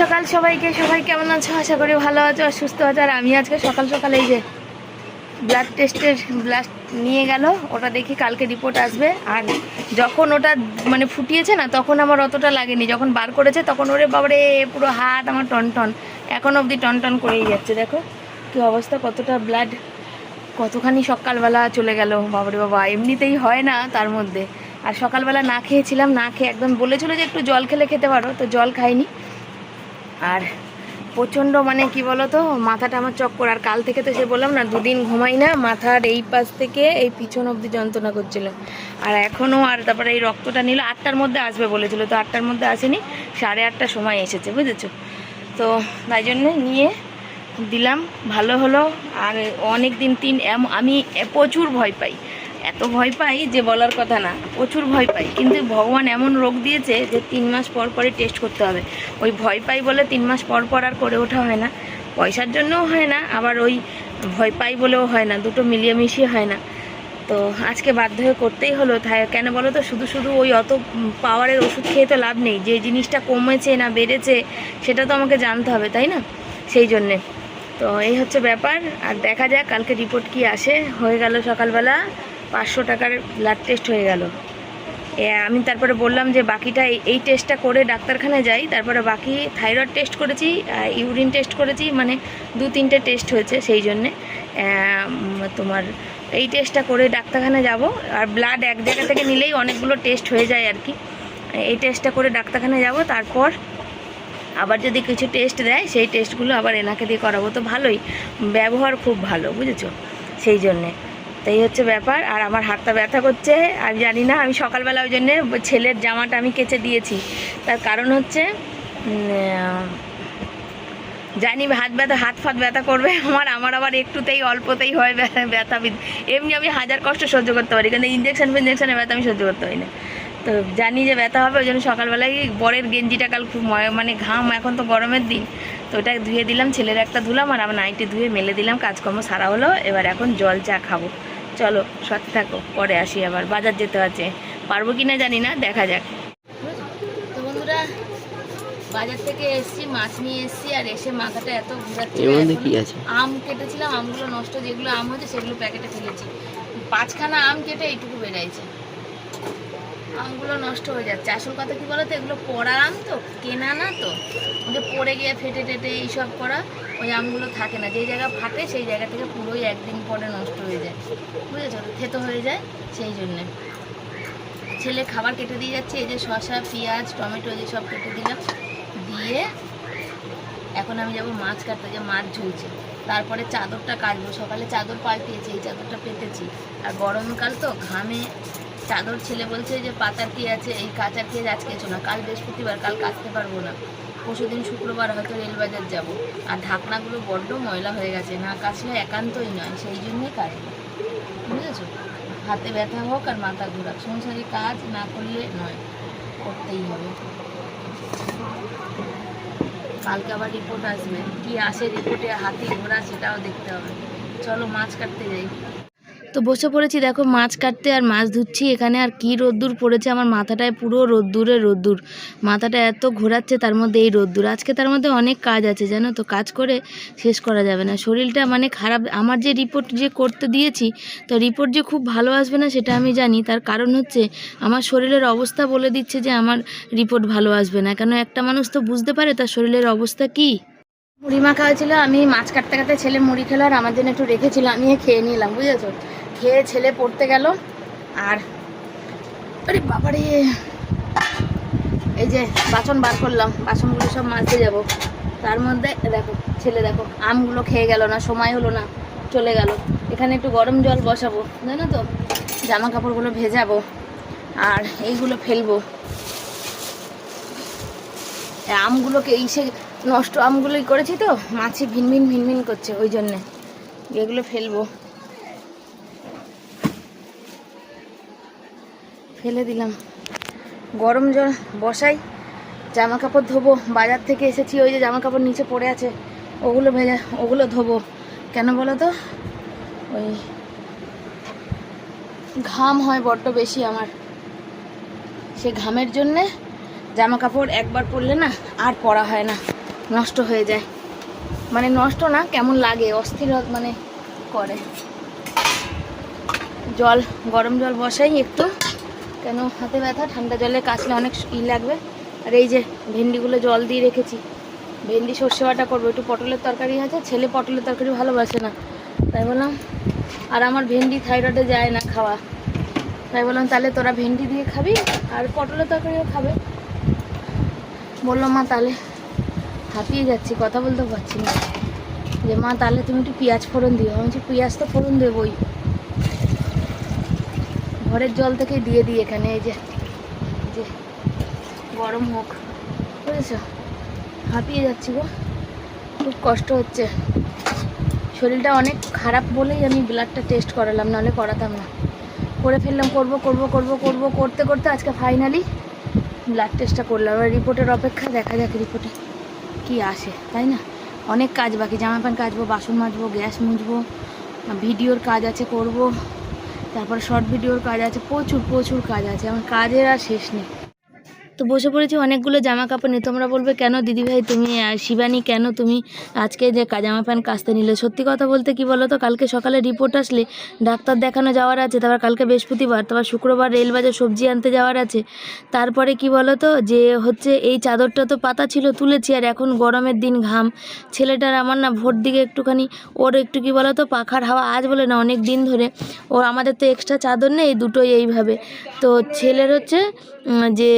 সকাল সবাইকে, সবাই কেমন আছো? আশা করি ভালো আছো, সুস্থ আছো। আর আমি আজকে সকাল সকাল এই যে ব্লাড টেস্টের ব্লাড নিয়ে গেল, ওটা দেখি কালকে রিপোর্ট আসবে। আর যখন ওটা মানে ফুটিয়েছে না, তখন আমার অতটা লাগেনি। যখন বার করেছে, তখন ওরে বাবারে, পুরো হাত আমার টন টন এখন অবধি টন টন করেই যাচ্ছে, দেখো। কি অবস্থা, কতটা ব্লাড কতখানি সকালবেলা চলে গেল, বাবারে বাবা। এমনিতেই হয় না তার মধ্যে। আর সকালবেলা না খেয়েছিলাম, না খেয়ে একদম বলেছিল যে একটু জল খেলে খেতে পারো, তো জল খাইনি। আর প্রচণ্ড মানে কি বলো তো মাথাটা আমার চক্কর। আর কাল থেকে তো সে বললাম না, দুদিন ঘুমাই না, মাথার এই পাশ থেকে এই পিছন অবধি যন্ত্রণা করছিল। আর এখনও আর তারপরে এই রক্তটা নিল, আটটার মধ্যে আসবে বলেছিল, তো আটটার মধ্যে আসেনি, সাড়ে আটটার সময় এসেছে, বুঝেছ? তো তাই জন্যে নিয়ে দিলাম, ভালো হলো। আর অনেক দিন তিন আমি প্রচুর ভয় পাই। এত ভয় পাই যে বলার কথা না, প্রচুর ভয় পাই। কিন্তু ভগবান এমন রোগ দিয়েছে যে তিন মাস পর পরে টেস্ট করতে হবে। ওই ভয় পাই বলে তিন মাস পর পর আর করে ওঠা হয় না। পয়সার জন্যও হয় না, আবার ওই ভয় পাই বলেও হয় না, দুটো মিলিয়ে মিশিয়ে হয় না। তো আজকে বাধ্য হয়ে করতেই হলো কেন বলো তো, শুধু শুধু ওই অত পাওয়ারের ওষুধ খেয়ে তো লাভ নেই। যে জিনিসটা কমেছে না বেড়েছে, সেটা তো আমাকে জানতে হবে, তাই না? সেই জন্যে। তো এই হচ্ছে ব্যাপার, আর দেখা যাক, কালকে রিপোর্ট কি আসে। হয়ে গেল সকালবেলা। পাঁচশো টাকার ব্লাড টেস্ট হয়ে গেল। আমি তারপরে বললাম যে বাকিটা এই- টেস্টটা করে ডাক্তারখানায় যাই, তারপরে বাকি থাইরয়েড টেস্ট করেছি ইউরিন টেস্ট করেছি মানে দু তিনটে টেস্ট হয়েছে সেই জন্যে। তোমার এই টেস্টটা করে ডাক্তারখানায় যাব, আর ব্লাড এক জায়গা থেকে নিলেই অনেকগুলো টেস্ট হয়ে যায় আর কি। এই টেস্টটা করে ডাক্তারখানায় যাব, তারপর আবার যদি কিছু টেস্ট দেয়, সেই টেস্টগুলো আবার এনাকে দিয়ে করাবো। তো ভালোই, ব্যবহার খুব ভালো, বুঝেছ? সেই জন্যে। তো এই হচ্ছে ব্যাপার, আর আমার হাতটা ব্যথা করছে, আমি জানি না, আমি সকালবেলা ওই জন্যে ছেলের জামাটা আমি কেচে দিয়েছি। তার কারণ হচ্ছে জানি হাত ব্যথা, হাত ফাত ব্যথা করবে আমার আমার আবার একটুতেই, অল্পতেই হয় ব্যথা এমনি আমি হাজার কষ্ট সহ্য করতে পারি, কিন্তু ইঞ্জেকশন ফিঞ্জেকশনের ব্যথা আমি সহ্য করতে পারি না। তো জানি যে ব্যথা হবে, ওই জন্য সকালবেলায় বরের গেঞ্জিটা কাল খুব মানে ঘাম, এখন তো গরমের দিন, তো ওটা ধুয়ে দিলাম, ছেলের একটা ধুলাম, আর আমার নাইটি ধুয়ে মেলে দিলাম, কাজকর্ম সারা হলো, এবার এখন জল চা খাব। চলো সাথে থাকো পরে আসি আবার। বাজার যেতে আছে। পারব কি না জানি না দেখা যাক। তো বন্ধুরা বাজার থেকে এসছি মাছ নিয়ে এসছি আর এসে মাথাটা এত ঘুরাচ্ছে আম কেটেছিলাম আমগুলো নষ্ট যেগুলো আম হচ্ছে সেগুলো প্যাকেটে ফেলেছি। পাঁচখানা আম কেটে এইটুকু বেড়াইছে। আমগুলো নষ্ট হয়ে যাচ্ছে। আসল কথা কি বলতো? এগুলো পড়া আম তো, কেনা না তো। যে পড়ে গিয়ে ফেটে টেটে এইসব করা, ওই আমগুলো থাকে না। যেই জায়গা ফাটে সেই জায়গা থেকে পুরোই একদিন পরে নষ্ট হয়ে যায়। বুঝেছ? থেতো হয়ে যায় সেই জন্যে। ছেলে খাবার কেটে দিয়ে যাচ্ছে, এই যে শসা, পেঁয়াজ, টমেটো যে সব কেটে দিলাম, দিয়ে এখন আমি যাব মাছ কাটতে, যে মাছ ঝুলছে। তারপরে চাদরটা কাটবো সকালে চাদর পাল্টিয়েছি, এই চাদরটা পেতেছি। আর গরমকাল তো ঘামে চাদর ছেলে বলছে যে পাতার কি আছে, এই কাঁচার পেঁয়াজ আজকে এসো না, কাল বৃহস্পতিবার, কাল কাচতে পারব না। পরশু দিন শুক্রবার হয়তো রেলবাজার যাব। আর ঢাকনাগুলো বড্ড ময়লা হয়ে গেছে, না কাচলে একান্তই নয়, সেই জন্যই কাচবো বুঝেছ? হাতে ব্যথা হোক আর মাথা ঘোরাক, সংসারে কাজ না করলে নয়, করতেই হবে। কালকে আবার রিপোর্ট আসবে। কি আসে রিপোর্টে হাতি ঘোরা সেটাও দেখতে হবে। চলো মাছ কাটতে যাই। তো বসে পড়েছি, দেখো মাছ কাটতে আর মাছ ধুচ্ছি এখানে, আর কি রোদ্দুর পড়েছে, আমার মাথাটায় পুরো রোদ্দুরে রোদ্দুর। মাথাটা এত ঘোরাচ্ছে তার মধ্যে এই রোদ্দুর। আজকে তার মধ্যে অনেক কাজ আছে, জানো তো, কাজ করে শেষ করা যাবে না। শরীরটা মানে খারাপ, আমার যে রিপোর্ট যে করতে দিয়েছি, তো রিপোর্ট যে খুব ভালো আসবে না সেটা আমি জানি। তার কারণ হচ্ছে, আমার শরীরের অবস্থা বলে দিচ্ছে যে আমার রিপোর্ট ভালো আসবে না। কেন একটা মানুষ তো বুঝতে পারে তার শরীরের অবস্থা কি? মুড়ি মাখা হয়েছিল, আমি মাছ কাটতে কাটতে ছেলে মুড়ি খেলো, আর আমার জন্য একটু রেখেছিল, আমি খেয়ে নিলাম, বুঝেছ? খেয়ে ছেলে পড়তে গেল। আর আরে বাবারে, এই যে বাসন বার করলাম, বাসনগুলো সব মাজতে যাব। তার মধ্যে দেখো, ছেলে দেখো, আমগুলো খেয়ে গেল না, সময় হলো না, চলে গেল। এখানে একটু গরম জল বসাবো, জানো তো? জামা কাপড়গুলো ভেজাবো, আর এইগুলো ফেলব। আমগুলোকে, এই সে নষ্ট আমগুলোই করেছি তো, মাছি ভিনভিন ভিনভিন করছে, ওই জন্যে। এগুলো ফেলব। ফেলে দিলাম। গরম জল বসাই জামা কাপড় ধোবো, বাজার থেকে এসেছি, ওই যে জামা কাপড় নিচে পড়ে আছে, ওগুলো ভেজা, ওগুলো ধোবো। কেন বলো তো? ওই ঘাম হয় বড্ড বেশি আমার। সে ঘামের জন্যে জামা কাপড় একবার পরলে না আর পরা হয় না, নষ্ট হয়ে যায়। মানে নষ্ট না, কেমন লাগে, অস্থির মানে করে। জল, গরম জল বসাই একটু। কেন? হাতে ব্যথা, ঠান্ডা জলে কাচলে অনেক ই লাগবে। আর এই যে ভেন্ডিগুলো জল দিয়ে রেখেছি। ভেন্ডি সর্ষে বাটা করব। একটু পটলের তরকারি আছে। ছেলে পটলের তরকারি ভালোবাসে না। তাই বললাম, আর আমার ভেন্ডি থাইরয়েডে যায় না খাওয়া। তাই বললাম, তাহলে তোরা ভেন্ডি দিয়ে খাবি, আর পটলের তরকারিও খাবে। বলল, মা, তাহলে হাঁপিয়ে যাচ্ছি, কথা বলতে পারছি না। যে, মা, তাহলে তুমি একটু পেঁয়াজ ফোড়ন দিও। আমি বলছি, পেঁয়াজ তো ফোড়ন দেবই। ঘরের জল থেকে দিয়ে দিই এখানে, এই যে যে, গরম হোক। বুঝেছ? হাঁপিয়ে যাচ্ছি গো। খুব কষ্ট হচ্ছে। শরীরটা অনেক খারাপ বলেই আমি ব্লাডটা টেস্ট করালাম, নাহলে করাতাম না। করে ফেললাম, করব করব করব করব, করতে করতে আজকে ফাইনালি ব্লাড টেস্টটা করলাম। আর রিপোর্টের অপেক্ষা, দেখা যাক রিপোর্টে কি আসে, তাই না? অনেক কাজ বাকি জামা প্যান্ট কাচবো, বাসন মাজবো, গ্যাস মুছবো ভিডিওর কাজ আছে, করব। তারপর শর্ট ভিডিওর কাজ আছে প্রচুর প্রচুর কাজ আছে আমার কাজের আর শেষ নেই। তো বসে পড়েছি, অনেকগুলো জামা কাপড় নিয়ে। তোমরা বলবে, কেন দিদিভাই তুমি শিবানী, কেন তুমি আজকে যে জামা প্যান্ট কাচতে নিলে? সত্যি কথা বলতে কি বলো তো কালকে সকালে রিপোর্ট আসলে ডাক্তার দেখানো যাওয়ার আছে, তারপর কালকে বৃহস্পতিবার, তারপর শুক্রবার রেলবাজার সবজি আনতে যাওয়ার আছে। তারপরে কি বলো তো যে হচ্ছে এই চাদরটা তো পাতা ছিল, তুলেছি, আর এখন গরমের দিন ঘাম। ছেলেটার আমার না ভোর দিকে একটুখানি, ওর একটু কি বলো তো পাখার হাওয়া আজ বলে না, অনেক দিন ধরে। ও আমাদের তো এক্সট্রা চাদর নেই দুটোই এইভাবে। তো ছেলের হচ্ছে যে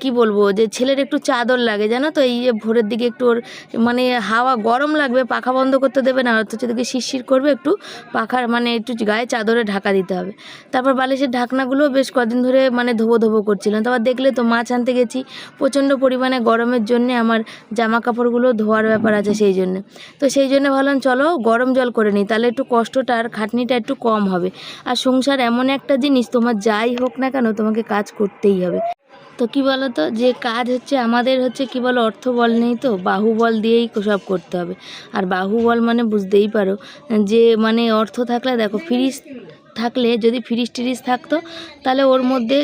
কি বলব, যে ছেলের একটু চাদর লাগে, জানো তো? এই যে ভোরের দিকে একটু ওর মানে হাওয়া গরম লাগবে, পাখা বন্ধ করতে দেবে না, অথচ দিকে শিরশির করবে, একটু পাখার মানে একটু গায়ে চাদরে ঢাকা দিতে হবে। তারপর বালিশের ঢাকনাগুলোও বেশ কদিন ধরে মানে ধোবো ধোবো করছিলাম। তারপর দেখলে তো মাছ আনতে গেছি, প্রচণ্ড পরিমাণে গরমের জন্যে আমার জামা কাপড়গুলো ধোয়ার ব্যাপার আছে সেই জন্য। তো সেই জন্য ভাবলাম, চলো গরম জল করে নিই, তাহলে একটু কষ্টটা আর খাটনিটা একটু কম হবে। আর সংসার এমন একটা জিনিস, তোমার যাই হোক না কেন, তোমাকে কাজ করতেই হবে। তো কি বলো তো যে কাজ হচ্ছে আমাদের হচ্ছে কি বলো, অর্থ বল নেই তো, বাহুবল দিয়েই সব করতে হবে। আর বাহুবল মানে বুঝতেই পারো, যে মানে অর্থ থাকলে দেখো, ফ্রিজ থাকলে যদি ফ্রিজ টিরিস থাকতো, তাহলে ওর মধ্যে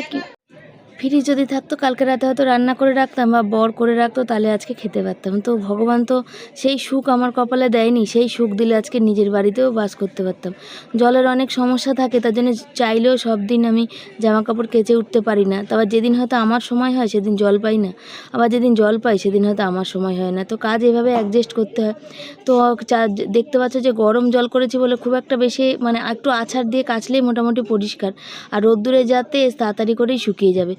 ফ্রিজ যদি থাকতো, কালকে রাতে হয়তো রান্না করে রাখতাম বা বর করে রাখতো, তাহলে আজকে খেতে পারতাম। তো ভগবান তো সেই সুখ আমার কপালে দেয়নি, সেই সুখ দিলে আজকে নিজের বাড়িতেও বাস করতে পারতাম। জলের অনেক সমস্যা থাকে, তার জন্য চাইলেও সব দিন আমি জামা কাপড় কেচে উঠতে পারি না। তারপর যেদিন হয়তো আমার সময় হয়, সেদিন জল পাই না। আবার যেদিন জল পাই, সেদিন হয়তো আমার সময় হয় না। তো কাজ এভাবে অ্যাডজাস্ট করতে হয়। তো দেখতে পাচ্ছ যে গরম জল করেছি বলে খুব একটা বেশি মানে একটু আছাড় দিয়ে কাচলেই মোটামুটি পরিষ্কার। আর রোদ্দুরে যাতে তাড়াতাড়ি করেই শুকিয়ে যাবে।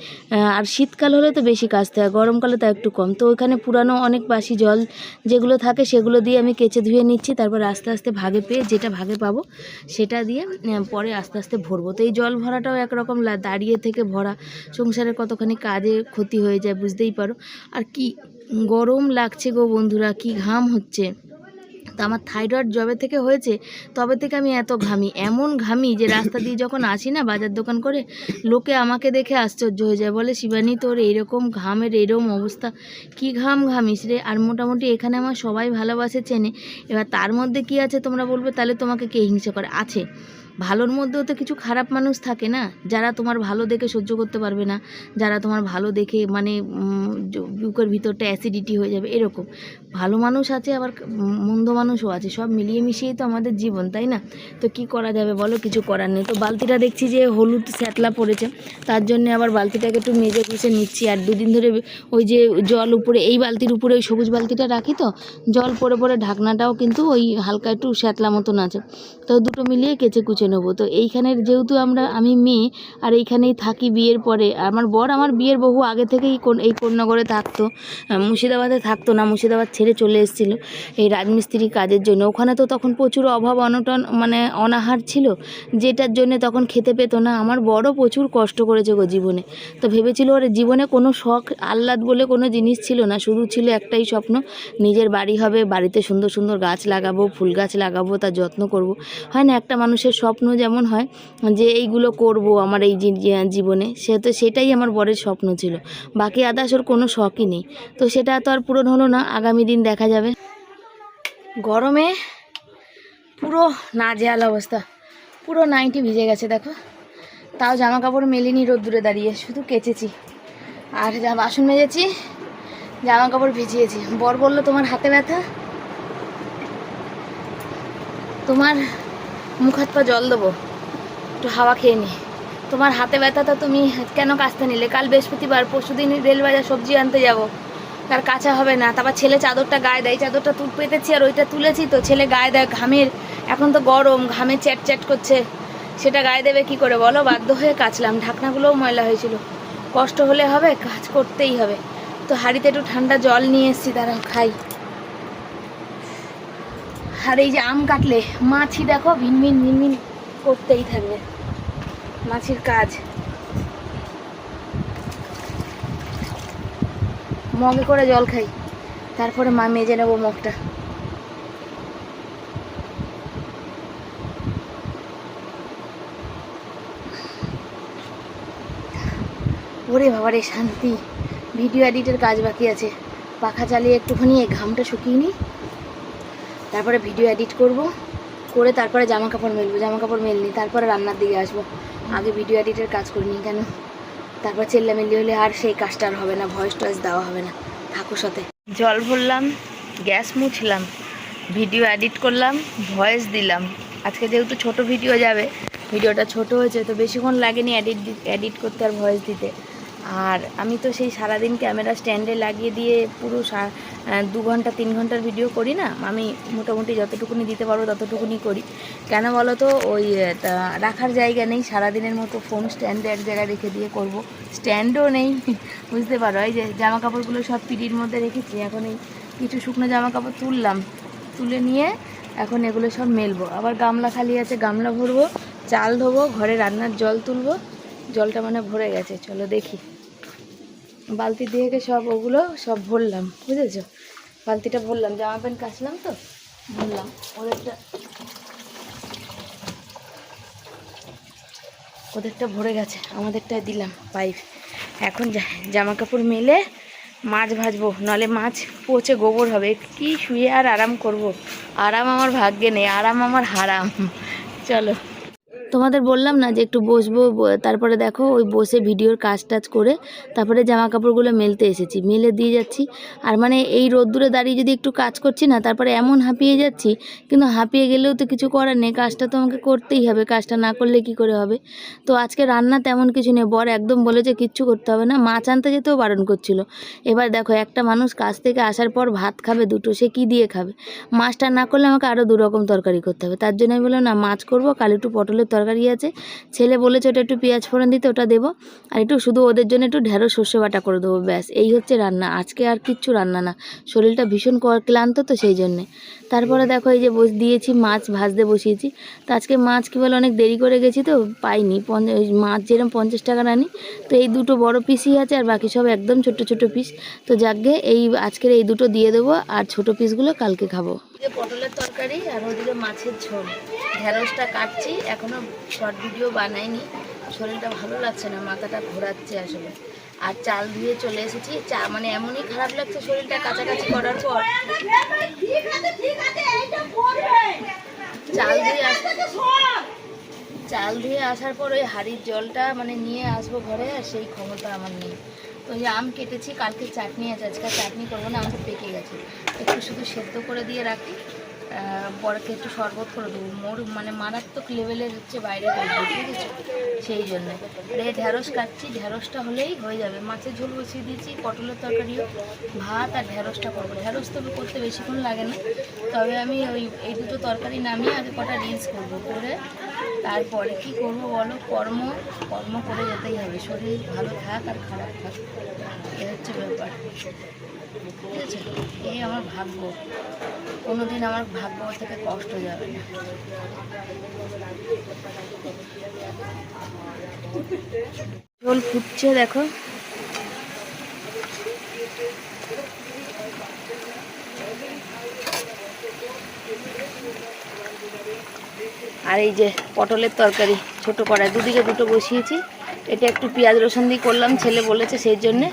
আর শীতকাল হলে তো বেশি কাচতে হয় গরমকালে তা একটু কম। তো ওইখানে পুরানো অনেক বাসি জল যেগুলো থাকে সেগুলো দিয়ে আমি কেচে ধুয়ে নিচ্ছি, তারপর আস্তে আস্তে ভাগে পেয়ে যেটা ভাগে পাবো সেটা দিয়ে পরে আস্তে আস্তে ভরবো। তো এই জল ভরাটাও একরকম দাঁড়িয়ে থেকে ভরা, সংসারের কতখানি কাজে ক্ষতি হয়ে যায় বুঝতেই পারো। আর কি গরম লাগছে গো বন্ধুরা, কি ঘাম হচ্ছে। তা আমার থাইরয়েড জবে থেকে হয়েছে, তবে থেকে আমি এত ঘামি, এমন ঘামি যে রাস্তা দিয়ে যখন আসি না বাজার দোকান করে, লোকে আমাকে দেখে আশ্চর্য হয়ে যায়, বলে, শিবানী, তোর এইরকম ঘামের এরকম অবস্থা, কি ঘাম ঘামিস রে? আর মোটামুটি এখানে আমার সবাই ভালোবাসে, চেনে। এবার তার মধ্যে কি আছে তোমরা বলবে? তাহলে তোমাকে কে হিংসা করে? আছে। ভালোর মধ্যেও তো কিছু খারাপ মানুষ থাকে না। যারা তোমার ভালো দেখে সহ্য করতে পারবে না, যারা তোমার ভালো দেখে মানে বুকের ভিতরটা অ্যাসিডিটি হয়ে যাবে, এরকম। ভালো মানুষ আছে, আবার মন্দ মানুষও আছে, সব মিলিয়ে মিশিয়েই তো আমাদের জীবন, তাই না? তো কি করা যাবে বলো, কিছু করার নেই। তো বালতিটা দেখছি যে হলুদ স্যাতলা পড়েছে, তার জন্য আবার বালতিটাকে একটু মেজে ঘষে নিচ্ছি। আর দুদিন ধরে ওই যে জল উপরে, এই বালতির উপরে ওই সবুজ বালতিটা রাখি তো, জল পড়ে পড়ে ঢাকনাটাও কিন্তু ওই হালকা একটু স্যাতলা মতন আছে। তো দুটো মিলিয়ে কেচে কুচে নেব। তো এইখানের যেহেতু আমরা, আমি মেয়ে, আর এইখানেই থাকি বিয়ের পরে। আমার বর আমার বিয়ের বহু আগে থেকেই এই কোন্নগরে থাকতো। মুর্শিদাবাদে থাকতো না, মুর্শিদাবাদ ছেড়ে চলে এসেছিল এই রাজমিস্ত্রি কাজের জন্য। ওখানে তো তখন প্রচুর অভাব, অনটন মানে অনাহার ছিল। যেটার জন্য তখন খেতে পেতো না। আমার বড় প্রচুর কষ্ট করেছে গো জীবনে। তো ভেবেছিল ওর জীবনে কোনো শখ, আহ্লাদ বলে কোনো জিনিস ছিল না। শুধু ছিল একটাই স্বপ্ন, নিজের বাড়ি হবে, বাড়িতে সুন্দর সুন্দর গাছ লাগাবো, ফুল গাছ লাগাবো, তার যত্ন করব। হয় না, একটা মানুষের সব স্বপ্ন যেমন হয় যে এইগুলো করব আমার এই জীবনে, সে তো সেটাই আমার বরের স্বপ্ন ছিল। বাকি আদার্স ওর কোনো শখই নেই। তো সেটা তো আর পূরণ হলো না, আগামী দিন দেখা যাবে। গরমে পুরো নাজেহাল অবস্থা। পুরো নাইটি ভিজে গেছে, দেখো। তাও জামা কাপড় মেলিনি রোদ্দুরে দাঁড়িয়ে, শুধু কেচেছি। আর যা বাসন মেজেছি জামা কাপড় ভিজিয়েছি। বর বলল, তোমার হাতে ব্যথা? তোমার মুখ হাত পা জল দেবো। একটু হাওয়া খেয়ে নি। তোমার হাতে ব্যথা তো তুমি কেন কাচতে নিলে? কাল বৃহস্পতিবার পরশু দিন রেলবাজার সবজি আনতে যাব। তার কাঁচা হবে না। তারপর ছেলে চাদরটা গায়ে দেয়। চাদরটা তুল পেতেছি আর ওইটা তুলেছি তো। ছেলে গায়ে দেয় ঘামের। এখন তো গরম, ঘামে চ্যাট চ্যাট করছে। সেটা গায়ে দেবে কি করে বলো? বাধ্য হয়ে কাচলাম। ঢাকনাগুলোও ময়লা হয়েছিল। কষ্ট হলে হবে, কাজ করতেই হবে। তো হাঁড়িতে একটু ঠান্ডা জল নিয়ে এসেছি তারা খাই। আর এই যে আম কাটলে, মাছি দেখো, ভিনভিন ভিনভিন করতেই থাকবে। মাছির কাজ। মগে করে জল খাই, তারপরে মা মেজে নেব মগটা। ওরে বাবা রে, শান্তি। ভিডিও এডিটের কাজ বাকি আছে। পাখা চালিয়ে একটুখানি এই ঘামটা শুকিয়ে নিই তারপরে ভিডিও এডিট করব। করে তারপরে জামা কাপড় মেলবো জামা কাপড় মেলনি, তারপরে রান্নার দিকে আসব। আগে ভিডিও এডিটের কাজ করিনি কেন? তারপর চেল্লামেল্লি হলে আর সেই কাজটা আর হবে না ভয়েস টয়েস দেওয়া হবে না। থাকুর সাথে। জল ভরলাম, গ্যাস মুছলাম ভিডিও এডিট করলাম ভয়েস দিলাম। আজকে যেহেতু ছোট ভিডিও যাবে ভিডিওটা ছোট হয়েছে, তো বেশিক্ষণ লাগেনি এডিট এডিট করতে আর ভয়েস দিতে। আর আমি তো সেই সারাদিন ক্যামেরা স্ট্যান্ডে লাগিয়ে দিয়ে পুরো দু ঘণ্টা, তিন ঘণ্টার ভিডিও করি না। আমি মোটামুটি যতটুকুনি দিতে পারব ততটুকুনি করি। কেন বলো তো ওই রাখার জায়গা নেই। সারাদিনের মতো ফোন স্ট্যান্ডে এক জায়গায় রেখে দিয়ে করব। স্ট্যান্ডও নেই। বুঝতে পারো? এই যে জামা কাপড়গুলো সব পিড়ির মধ্যে রেখেছি। এখন এই কিছু শুকনো জামা কাপড় তুললাম। তুলে নিয়ে এখন এগুলো সব মেলবো। আবার গামলা খালি আছে, গামলা ভরবো, চাল ধোবো, ঘরে রান্নার জল তুলবো। জলটা মানে ভরে গেছে। চলো দেখি। বালতি দিয়ে সব ওগুলো সব ভরলাম, বুঝেছ? বালতিটা ভরলাম, জামা প্যান্ট কাচলাম তো? ভরলাম, ওদেরটা ওদেরটা ভরে গেছে আমাদেরটা দিলাম, পাইপ। এখন জামা কাপড় মেলে মাছ ভাজবো নাহলে মাছ পচে গোবর হবে। কি শুয়ে আর আরাম করব। আরাম আমার ভাগ্যে নেই, আরাম আমার হারাম। চলো। তোমাদের বললাম না যে একটু বসবো তারপরে দেখো ওই বসে ভিডিওর কাজ টাজ করে তারপরে জামা কাপড়গুলো মেলতে এসেছি। মেলে দিয়ে যাচ্ছি। আর মানে এই রোদ্দুরে দাঁড়িয়ে যদি একটু কাজ করছি না, তারপরে এমন হাঁপিয়ে যাচ্ছি, কিন্তু হাঁপিয়ে গেলেও তো কিছু করার নেই, কাজটা তো আমাকে করতেই হবে, কাজটা না করলে কি করে হবে? তো আজকে রান্না তেমন কিছু নেই, বর একদম বলেছে কিচ্ছু করতে হবে না, মাছ আনতে যেতেও বারণ করছিল। এবার দেখো একটা মানুষ কাজ থেকে আসার পর ভাত খাবে দুটো, সে কি দিয়ে খাবে? মাছটা না করলে আমাকে আরও দুরকম তরকারি করতে হবে। তার জন্য আমি বললাম, না, মাছ করব, কাল একটু পটলের আছে। ছেলে বলেছে ওটা একটু পেঁয়াজ ফোড়ন দিতে ওটা দেবো। আর একটু শুধু ওদের জন্য একটু ঢেঁড়ো সর্ষে বাটা করে দেবো ব্যাস। এই হচ্ছে রান্না। আজকে আর কিচ্ছু রান্না না। শরীরটা ভীষণ ক্লান্ত তো সেই জন্যে। তারপরে দেখো এই যে বস দিয়েছি মাছ ভাজতে বসিয়েছি। তো আজকে মাছ কী বলে অনেক দেরি করে গেছি তো পাইনি। মাছ যেরকম পঞ্চাশ টাকা আনি তো এই দুটো বড় পিসই আছে আর বাকি সব একদম ছোট ছোট পিস তো যাকগে এই আজকের এই দুটো দিয়ে দেবো আর ছোট পিসগুলো কালকে খাব। পটলের তরকারি আর ওদিকে মাছের ঝোল। ঢেঁড়সটা কাটছি, এখনও শর্ট ভিডিও বানাইনি। শরীরটা ভালো লাগছে না, মাথাটা ঘোরাচ্ছে আসলে। আর চাল ধুয়ে চলে এসেছি। চা মানে এমনই খারাপ লাগছে শরীরটা কাছাকাছি করার পর। চাল ধুয়ে চাল ধুয়ে আসার পর ওই হাঁড়ির জলটা মানে নিয়ে আসব ঘরে, আর সেই ক্ষমতা আমার নেই। ওই আম কেটেছি, কালকে চাটনি আছে, আজকে চাটনি করব না আমটা পেকে গেছে। একটু শুধু সেদ্ধ করে দিয়ে রাখি বরকে একটু শরবত করে দেবো। মোর মানে মারাত্মক লেভেলের হচ্ছে বাইরে করব ঠিক আছে? সেই জন্য। আর এই ঢ্যাঁড়স কাটছি ঢ্যাঁড়সটা হলেই হয়ে যাবে। মাছের ঝোল বসিয়ে দিয়েছি, পটলের তরকারিও, ভাত আর ঢ্যাঁড়সটা করব। ঢ্যাঁড়স তো করতে বেশিক্ষণ লাগে না, তবে আমি ওই, এই দুটো তরকারি নামিয়ে আগে কটা রিলস করব, করে তারপরে কি করব বলো? কর্ম কর্ম করে যেতেই হবে। শরীর ভালো থাক আর খারাপ থাক। এ হচ্ছে ব্যাপার। ঠিক আছে? এই আমার ভাগ্য। কোনোদিন আমার ভাগ্য থেকে কষ্ট যাবে না। ফুটছে দেখো। আর এই যে পটলের তরকারি, ছোট কড়াই, দুদিকে দুটো বসিয়েছি। এটা একটু পেঁয়াজ রসুন দিয়ে করলাম, ছেলে বলেছে সেই জন্যে।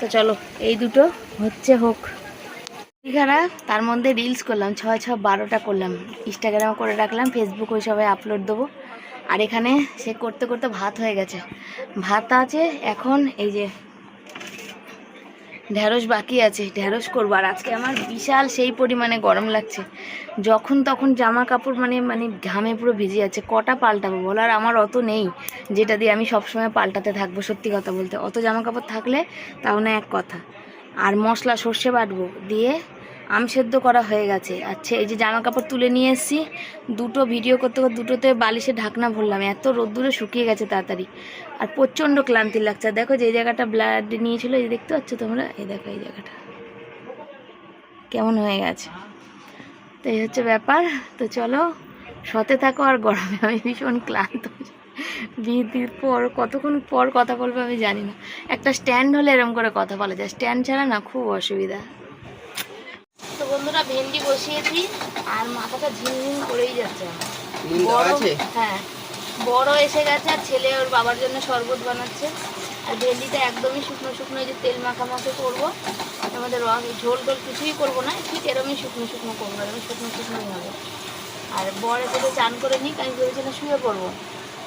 তো চলো, এই দুটো হচ্ছে হোক। এখানে তার মধ্যে রিলস করলাম, ছয় ছয় বারোটা করলাম। ইনস্টাগ্রামে করে রাখলাম ফেসবুক ওই সবাই আপলোড দেবো। আর এখানে সে করতে করতে ভাত হয়ে গেছে। ভাত আছে, এখন এই যে ঢ্যাঁড়স বাকি আছে ঢ্যাঁড়স করব। আর আজকে আমার বিশাল সেই পরিমাণে গরম লাগছে। যখন তখন জামা কাপড় মানে মানে ঘামে পুরো ভিজে যাচ্ছে, কটা পাল্টাবো বলো? আর আমার অত নেই, যেটা দিয়ে আমি সবসময় পাল্টাতে থাকব, সত্যি কথা বলতে। অত জামা কাপড় থাকলে তাও না এক কথা। আর মশলা, সর্ষে বাটবো দিয়ে আম সেদ্ধ করা হয়ে গেছে। আচ্ছা এই যে জামা কাপড় তুলে নিয়ে এসেছি, দুটো ভিডিও করতে করতে দুটোতে বালিশে ঢাকনা ভরলাম। এত রোদ্দুরে শুকিয়ে গেছে তাড়াতাড়ি। আর প্রচণ্ড ক্লান্তি লাগছে। দেখো যে জায়গাটা ব্লাড নিয়েছিল এই দেখতে পাচ্ছ তোমরা? এই দেখো এই জায়গাটা। কেমন হয়ে গেছে। তো এই হচ্ছে ব্যাপার। তো চলো সতে থাকো আর গরমে। আমি ভীষণ ক্লান্ত। বিয়ের পর কতক্ষণ পর কথা বলব আমি জানি না। একটা স্ট্যান্ড হলে এরকম করে কথা বলা যায়। স্ট্যান্ড ছাড়া না খুব অসুবিধা। তো বন্ধুরা ভেন্ডি বসিয়েছি আর মাথাটা ঝিমঝিম করেই যাচ্ছে। হ্যাঁ। বড় এসে গেছে আর ছেলে ওর বাবার জন্য শরবত বানাচ্ছে। আর ভেন্ডিটা একদমই শুকনো শুকনো যে তেল মাখামাখি করব, আমাদের রস ঝোল টোল কিছুই করব না, ঠিক এরমই শুকনো শুকনো করব এরকম শুকনো শুকনোই হবে। আর বর এসে চান করে নিক, আমি ভেবেছিলাম শুয়ে পড়ব।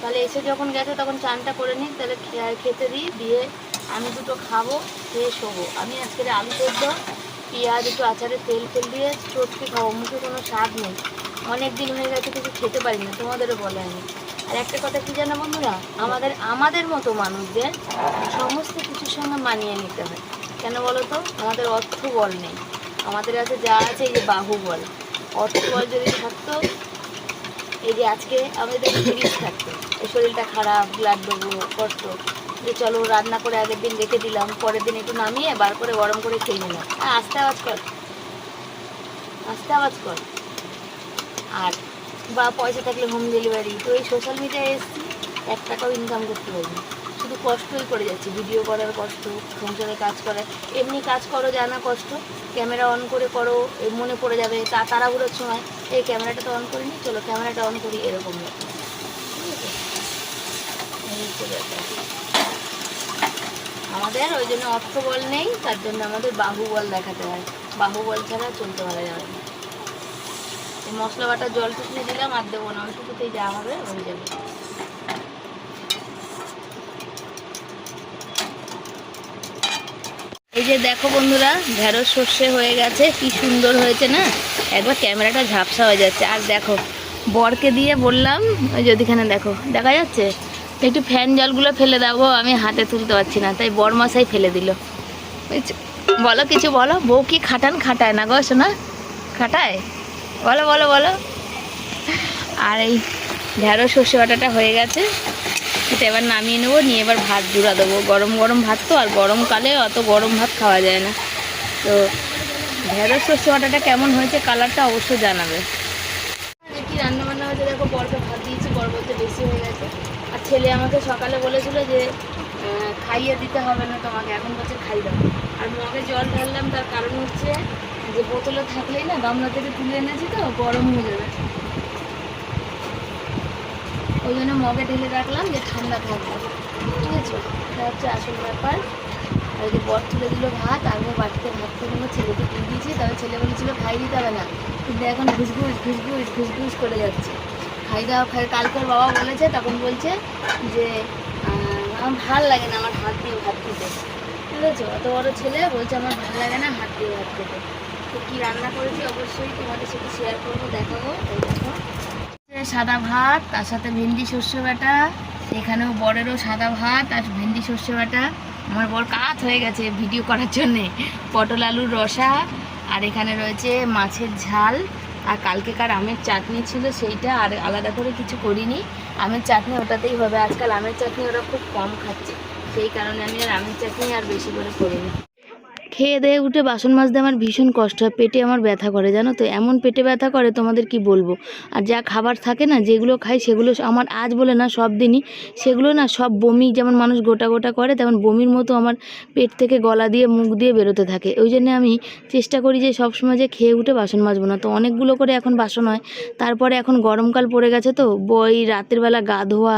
তাহলে এসে যখন গেছে তখন চানটা করে নিক, তাহলে খেতে দিই, দিয়ে আমি দুটো খাব খেয়ে শোবো। আমি আজকের আলু সেদ্ধ, পেঁয়াজ, একটু আচারে তেল তেল দিয়ে চটকে খাব, মুখে কোনো স্বাদ নেই। অনেক দিন হয়ে গেছে, কিছু খেতে পারি না, তোমাদেরও বলে আমি। আর একটা কথা কি জানো বন্ধুরা? আমাদের আমাদের মতো মানুষদের সমস্ত কিছুর সঙ্গে মানিয়ে নিতে হয়। কেন বলো তো? আমাদের অর্থ বল নেই। আমাদের কাছে যা আছে এই যে বাহুবল অর্থ বল যদি থাকতো, এই যে আজকে আমাদের ফ্রিজ থাকতো, এই শরীরটা খারাপ ব্লাড দেবো, কষ্ট, যে চলো রান্না করে আগের দিন রেখে দিলাম, পরের দিন একটু নামিয়ে বার করে গরম করে খেয়ে নিলাম। আস্তে আওয়াজ কর। আস্তে আওয়াজ কর। আর বা পয়সা থাকলে হোম ডেলিভারি তো এই সোশ্যাল মিডিয়ায় এসেছি, এক টাকাও ইনকাম করতে পারি শুধু কষ্টই করে যাচ্ছি ভিডিও করার কষ্ট, সংসারে কাজ করার, এমনি কাজ করো জানা কষ্ট ক্যামেরা অন করে করো মনে পড়ে যাবে, তা তাড়াহুড়োর সময়, এই ক্যামেরাটা তো অন করিনি, চলো ক্যামেরাটা অন করি, এরকম আমাদের ওই জন্য অর্থ বল নেই, তার জন্য আমাদের বাহুবল দেখাতে হয়। বাহুবল ছাড়া চলতে পারা যাবে না। মশলা বাটা টুকনে দিলাম, আর দেবো না ওইটুকুতেই যা হবে, হয়ে যাবে। এই যে দেখো বন্ধুরা, ঢেঁড়স সর্ষে হয়ে গেছে, কি সুন্দর হয়েছে না? একবার ক্যামেরাটা ঝাপসা হয়ে যাচ্ছে। আর দেখো, বরকে দিয়ে বললাম, ওই যেখানে দেখো, দেখা যাচ্ছে? একটু ফ্যান জলগুলো ফেলে দেবো আমি হাতে তুলতে পারছি না, তাই বর মশাই ফেলে দিল। বলো কিছু বলো, বউ কি খাটান খাটায় না গো শোনা খাটায়? বলো বলো বলো। আর এই ঢেঁড়স, সর্ষে বাটাটা হয়ে গেছে। এটা এবার নামিয়ে নেব, নিয়ে এবার ভাত জুড়া দেবো। গরম গরম ভাত তো, আর গরমকালে অত গরম ভাত খাওয়া যায় না। তো ঢেঁড়স, সর্ষে বাটাটা কেমন হয়েছে, কালারটা অবশ্যই জানাবে। কি রান্না বান্না হয়েছে? দেখো বরকে ভাত দিয়েছি বর বেশি হয়ে গেছে। আর ছেলে আমাকে সকালে বলেছিল যে খাইয়ে দিতে হবে না তোমাকে, এখন বলছে খাই দাও। আর মগে জল ঢাললাম, তার কারণ হচ্ছে যে বোতলে থাকলেই না গামলা থেকে তুলে এনেছি তো গরম হয়ে যাবে। ওই জন্য মগে ঢেলে রাখলাম যে ঠান্ডা থাকবে। ঠিক আছে? এটা হচ্ছে আসল ব্যাপার। আর যে বর তুলে দিল ভাত, আমিও বাড়িতে ভাত তুলে নেব, ছেলেকে দিয়ে দিয়েছি। তবে ছেলে বলেছিল, খাই দিতে হবে না। কিন্তু এখন ঘুসঘুস ঘুসঘুস ঘুসঘুস করে যাচ্ছে। খাই দাওয়া খাই কালকে বাবা বলেছে, তখন বলছে যে আমার ভালো লাগে না, আমার হাত দিয়ে ভাত খেতে। ঠিক আছে? অত বড় ছেলে বলছে, আমার ভালো লাগে না, হাত দিয়ে ভাত খেতে। তো কী রান্না করেছি অবশ্যই শেয়ার করব দেখো। সাদা ভাত, তার সাথে ভেন্ডি শস্য বাটা, এখানেও বরেরও সাদা ভাত আর ভেন্ডি শস্য বাটা। আমার বর কাত হয়ে গেছে ভিডিও করার জন্যে। পটল আলুর রসা, আর এখানে রয়েছে মাছের ঝাল। আর কালকেকার আমের চাটনি ছিল সেইটা, আর আলাদা করে কিছু করিনি। আমের চাটনি ওটাতেই হবে। আজকাল আমের চাটনি ওরা খুব কম খাচ্ছে। সেই কারণে আমি আর আমের চাটনি আর বেশি করে করিনি। খেয়ে দিয়ে উঠে বাসন মাজতে আমার ভীষণ কষ্ট হয়, পেটে আমার ব্যথা করে, জানো তো? এমন পেটে ব্যথা করে, তোমাদের কি বলব? আর যা খাবার থাকে না, যেগুলো খাই, সেগুলো আমার আজ বলে না, সব দিনই। সেগুলো না, সব বমি যেমন মানুষ গোটা গোটা করে, তেমন বমির মতো আমার পেট থেকে গলা দিয়ে, মুখ দিয়ে বেরোতে থাকে। ওই জন্য আমি চেষ্টা করি যে, সবসময় যে খেয়ে উঠে বাসন মাজবো না। তো অনেকগুলো করে এখন বাসন হয়। তারপরে এখন গরমকাল পড়ে গেছে তো, বই, রাতের বেলা গা ধোয়া,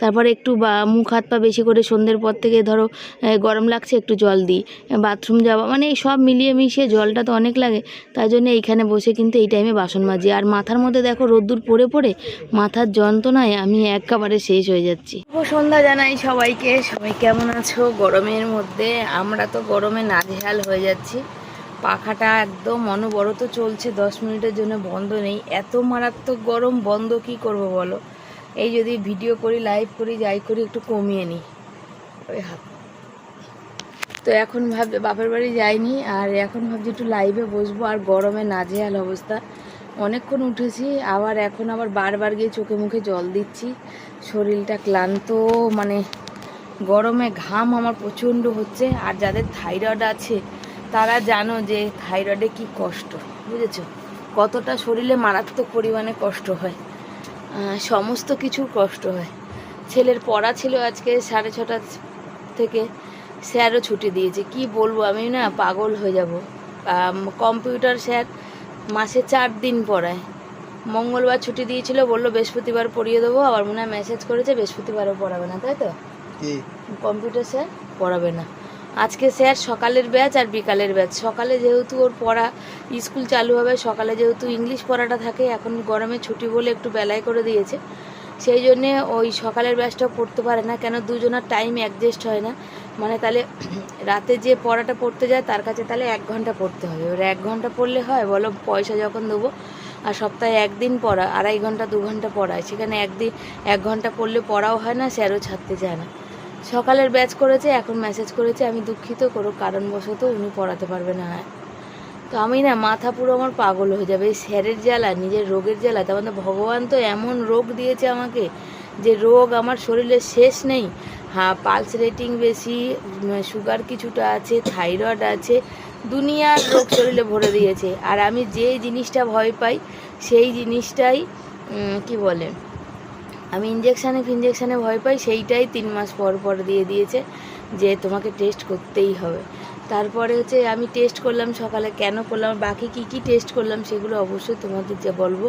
তারপরে একটু বা মুখ হাত পা বেশি করে সন্ধ্যের পর থেকে ধরো গরম লাগছে, একটু জল দিই। বাথরুম যাওয়া মানে এই সব মিলিয়ে মিশিয়ে জলটা তো অনেক লাগে তাই জন্য এইখানে বসে কিন্তু এই টাইমে বাসন মাজি। আর মাথার মধ্যে দেখো রোদ্দুর পড়ে পড়ে, মাথার যন্ত্রণায় আমি একেবারে শেষ হয়ে যাচ্ছি। সন্ধ্যা জানাই সবাইকে, সবাই কেমন আছো? গরমের মধ্যে আমরা তো গরমে নাজেহাল হয়ে যাচ্ছি। পাখাটা একদম অনবরত চলছে, দশ মিনিটের জন্য বন্ধ নেই। এত মারাত্মক গরম, বন্ধ কি করব বলো? এই যদি ভিডিও করি লাইভ করি, যাই করি, একটু কমিয়ে নিই। ওই হাত তো এখন ভাব, বাপের বাড়ি যাইনি, আর এখন ভাবছি একটু লাইভে বসবো, আর গরমে নাজেহাল অবস্থা। অনেকক্ষণ উঠেছি, আবার এখন আবার বারবার গিয়ে চোখে মুখে জল দিচ্ছি। শরীরটা ক্লান্ত মানে গরমে ঘাম আমার প্রচণ্ড হচ্ছে, আর যাদের থাইরয়েড আছে, তারা জানো যে থাইরয়েডে কি কষ্ট, বুঝেছ? কতটা শরীরে মারাত্মক পরিমাণে কষ্ট হয় সমস্ত কিছুর কষ্ট হয়। ছেলের পড়া ছিল আজকে সাড়ে ছটা থেকে স্যারও ছুটি দিয়েছে। কি বলব আমি না পাগল হয়ে যাব। কম্পিউটার স্যার মাসে চার দিন পড়ায়। মঙ্গলবার ছুটি দিয়েছিল বলল বৃহস্পতিবার পড়িয়ে দেবো আবার মনে হয় মেসেজ করেছে বৃহস্পতিবারও পড়াবে না তাই তো? কম্পিউটার স্যার পড়াবে না। আজকে স্যার সকালের ব্যাচ আর বিকালের ব্যাচ। সকালে যেহেতু ওর পড়া স্কুল চালু হবে সকালে যেহেতু ইংলিশ পড়াটা থাকে এখন গরমে ছুটি বলে একটু বেলায় করে দিয়েছে। সেই জন্যে ওই সকালের ব্যাচটা পড়তে পারে না কেন দুজনের টাইম অ্যাডজাস্ট হয় না। মানে তাহলে রাতে যে পড়াটা পড়তে যায়, তার কাছে তাহলে এক ঘণ্টা পড়তে হবে। এবার এক ঘণ্টা পড়লে হয়, বলো পয়সা যখন দেবো, আর সপ্তাহে একদিন পড়া, আড়াই ঘণ্টা, দু ঘণ্টা পড়ায় সেখানে একদিন, এক ঘণ্টা পড়লে পড়াও হয় না, স্যারও ছাড়তে চায় না। সকালের ব্যাচ করেছে, এখন মেসেজ করেছে, আমি দুঃখিত, কোনো কারণবশত উনি পড়াতে পারবে না। তো আমি না, মাথা পুরো আমার পাগল হয়ে যাবে, এই স্যারের জ্বালা, নিজের রোগের জ্বালা, তার মধ্যে ভগবান তো এমন রোগ দিয়েছে আমাকে, যে রোগ আমার শরীরে শেষ নেই হ্যাঁ পালস রেটিং বেশি সুগার কিছুটা আছে থাইরয়েড আছে, দুনিয়ার রোগ শরীরে ভরে দিয়েছে। আর আমি যে জিনিসটা ভয় পাই, সেই জিনিসটাই কি বলে, আমি ইঞ্জেকশানে ফিনজেকশানে ভয় পাই, সেইটাই তিন মাস পর পর দিয়ে দিয়েছে যে তোমাকে টেস্ট করতেই হবে। তারপরে হচ্ছে আমি টেস্ট করলাম সকালে, কেন করলাম বাকি কি কি টেস্ট করলাম সেগুলো অবশ্যই তোমাদের যে বলব।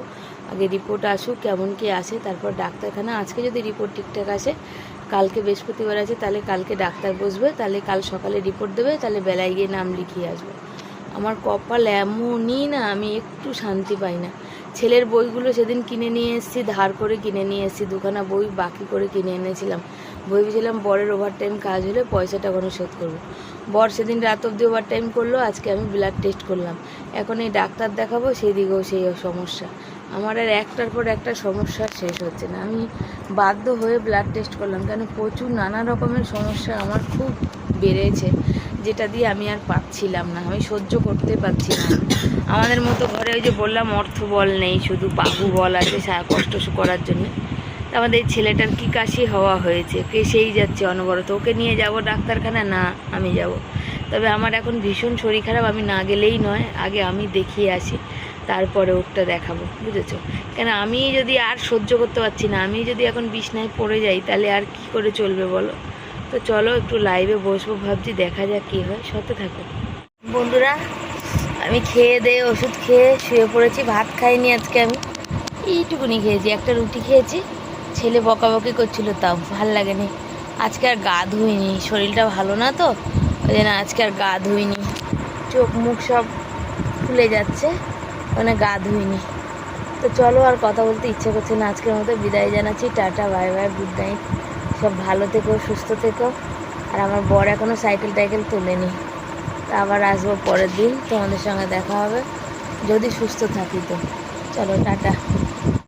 আগে রিপোর্ট আসুক, কেমন কি আসে, তারপর ডাক্তারখানা। আজকে যদি রিপোর্ট ঠিকঠাক আসে কালকে বৃহস্পতিবার আছে, তাহলে কালকে ডাক্তার বসবে, তাহলে কাল সকালে রিপোর্ট দেবে, তাহলে বেলায় গিয়ে নাম লিখিয়ে আসবে। আমার কপাল এমনই না, আমি একটু শান্তি পাই না। ছেলের বইগুলো সেদিন কিনে নিয়ে এসেছি, ধার করে কিনে নিয়ে এসেছি, দুখানা বই বাকি করে কিনে এনেছিলাম। বই ভেবেছিলাম বরের ওভার টাইম কাজ হলে পয়সাটা কোনো শোধ করব। বর সেদিন রাত অবধি ওভার টাইম করল, আজকে আমি ব্লাড টেস্ট করলাম। এখন এই ডাক্তার দেখাবো, সেই দিকেও সেই সমস্যা। আমার আর একটার পর একটা সমস্যা শেষ হচ্ছে না। আমি বাধ্য হয়ে ব্লাড টেস্ট করলাম কেন প্রচুর নানা রকমের সমস্যা আমার খুব বেড়েছে, যেটা দিয়ে আমি আর পাচ্ছিলাম না। আমি সহ্য করতে পারছি না। আমাদের মতো ঘরে ওই যে বললাম, অর্থ বল নেই, শুধু বাহু বল আছে কষ্ট করার জন্য। আমাদের এই ছেলেটার কি কাশি হওয়া হয়েছে? কে সেই যাচ্ছে অনবরত? ওকে নিয়ে যাব ডাক্তারখানা? না, আমি যাব। তবে আমার এখন ভীষণ শরীর খারাপ, আমি না গেলেই নয়। আগে আমি দেখিয়ে আসি। তারপরে ওরটা দেখাবো, বুঝেছ? কেন আমি যদি আর সহ্য করতে পারছি না, আমি যদি এখন বিছনায় পড়ে যাই, তাহলে আর কি করে চলবে বলো? তো চলো একটু লাইভে বসবো, ভাবছি দেখা যাক কী হয় সতে থাকো। বন্ধুরা, আমি খেয়ে দিয়ে ওষুধ খেয়ে শুয়ে পড়েছি, ভাত খাইনি আজকে আমি। এইটুকুনি খেয়েছি, একটা রুটি খেয়েছি, ছেলে বকাবকি করছিল তাও, ভালো লাগেনি। আজকে আর গা ধুইনি, শরীরটা ভালো না তো, ওই জন্য আজকে আর গা ধুইনি। চোখ মুখ সব ফুলে যাচ্ছে। মানে গা ধুইনি। তো চলো আর কথা বলতে ইচ্ছে করছে না। আজকের মতো বিদায় জানাচ্ছি। Tata, bye bye, good night. সব ভালো থেকো, সুস্থ থেকো। আর আমার বর এখনও সাইকেল টাইকেল তোলেনি। তা আবার আসব পরের দিন। তোমাদের সঙ্গে দেখা হবে। যদি সুস্থ থাকি তো। চলো, টাটা।